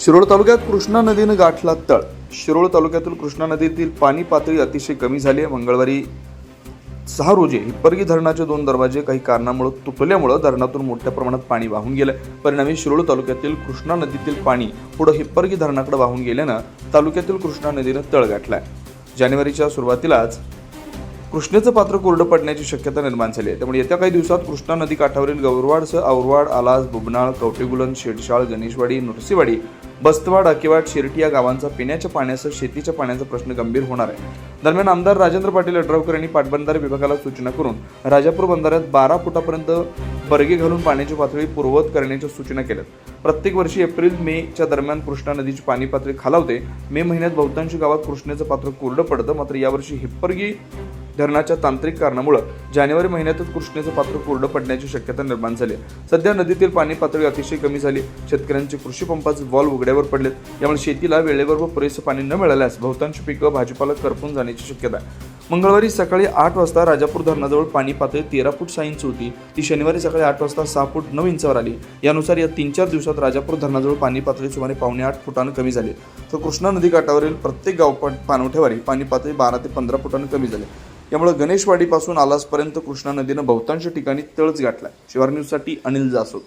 शिरोळ तालुक्यात कृष्णा नदीनं गाठला तळ. शिरोळ तालुक्यातील कृष्णा नदीतील पाणी पातळी अतिशय कमी झाली आहे. मंगळवारी सहा रोजी हिप्परगी धरणाचे दोन दरवाजे काही कारणामुळे तुटल्यामुळं धरणातून मोठ्या प्रमाणात पाणी वाहून गेलं. परिणामी शिरोळ तालुक्यातील कृष्णा नदीतील पाणी पुढे हिप्परगी धरणाकडे वाहून गेल्यानं तालुक्यातील कृष्णा नदीनं तळ गाठला जानेवारीच्या सुरुवातीलाच कृष्णेचं पात्र कोरडं पडण्याची शक्यता निर्माण झाली आहे. त्यामुळे येत्या काही दिवसात कृष्णा नदी काठावरील गौरवाडसह औरवाड आलास बुबनाळ कवटेगुलन शेडशाळ गणेशवाडी नरसीवाडी बस्तवाड किंवा शिर्टी या गावांचा पिण्याच्या पाण्यासह शेतीच्या पाण्याचा प्रश्न गंभीर होणार आहे. दरम्यान आमदार राजेंद्र पाटील अड्रावकर यांनी पाटबंधारे विभागाला सूचना करून राजापूर बंधाऱ्यात बारा फुटापर्यंत बर्गे घालून पाण्याची पातळी पूर्ववत करण्याच्या सूचना केल्यात. प्रत्येक वर्षी एप्रिल मेच्या दरम्यान कृष्णा नदीची पाणी पातळी खालावते. मे महिन्यात बहुतांश गावात कृष्णेचं पात्र कोरडं पडतं. मात्र यावर्षी हिप्परगी धरणाच्या तांत्रिक कारणामुळे जानेवारी महिन्यातच कृष्णेचं पात्र कोरडं पडण्याची शक्यता निर्माण झाली सध्या नदीतील पाणी पातळी अतिशय कमी झाली. शेतकऱ्यांचे कृषी पंपाचे वॉल्व उघड्यावर पडलेत. यामुळे शेतीला वेळेवर व पुरेसं पाणी न मिळाल्यास बहुतांश पिकं भाजीपाला करपून जाण्याची शक्यता आहे. मंगळवारी सकाळी आठ वाजता राजापूर धरणाजवळ पाणी पातळी तेरा फूट सहा इंच होती. ती शनिवारी सकाळी आठ वाजता सहा फूट नऊ इंचावर आली. यानुसार या तीन चार दिवसात राजापूर धरणाजवळ पाणी पातळी सुमारे पावणे आठ फुटानं कमी झाली. तर कृष्णा नदी काठावरील प्रत्येक गाव पाणवठ्यावरील पाणी पातळी बारा ते पंधरा फुटानं कमी झाली. यामुळे गणेशवाडीपासून आलासपर्यंत कृष्णा नदीनं बहुतांश ठिकाणी तळच गाठला शिवार न्यूजसाठी अनिल जासोद.